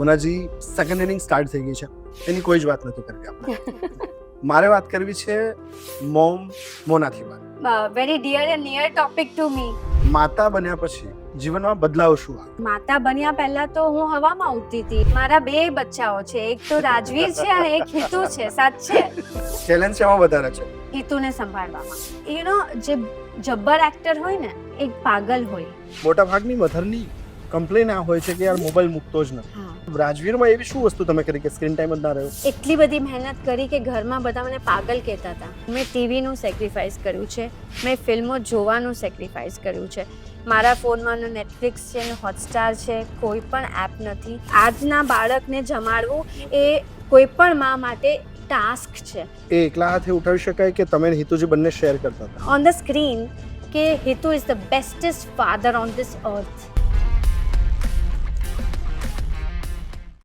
મોનાજી second inning start થઈ ગઈ છે. એની કોઈ જ વાત નથી કરવી આપણે. મારે વાત કરવી છે મોમ મોનાથી વાત. Very dear and near topic to me માતા બન્યા પછી જીવનમાં બદલાવ શું આવ્યો માતા બન્યા પહેલા તો હું હવામાં ઉડતી હતી. મારા બે બચ્ચાઓ છે. એક તો રાજવીર છે અને એક હિતુ છે. સાચે ચેલેન્જ એમાં વધારે છે. હિતુને સંભાળવામાં. યુ નો જે જબ્બર એક્ટર હોય ને એક પાગલ હોય. મોટા ભાગની મધરની કમ્પ્લેન આ હોય છે કે યાર મોબાઈલ મૂકતો જ નથી. રાજવીરમાં એવી શું વસ્તુ તમે કરી કે સ્ક્રીન ટાઈમ જ ના રહ્યો? એટલી બધી મહેનત કરી કે ઘરમાં બધા મને પાગલ કહેતા હતા. મેં ટીવીનું સેક્રિફાઈસ કર્યું છે મેં ફિલ્મો જોવાનું સેક્રિફાઈસ કર્યું છે. મારા ફોનમાં નેટફ્લિક્સ છે ને હોટસ્ટાર છે કોઈ પણ એપ નથી. આજના બાળકને જમાડવું એ કોઈ પણ મા માટે ટાસ્ક છે. એ એકલા હાથે ઉઠાવી શકાય કે તમે હિતુજી બંને શેર કરતા હતા? ઓન ધ સ્ક્રીન કે Hitu is the bestest father on this earth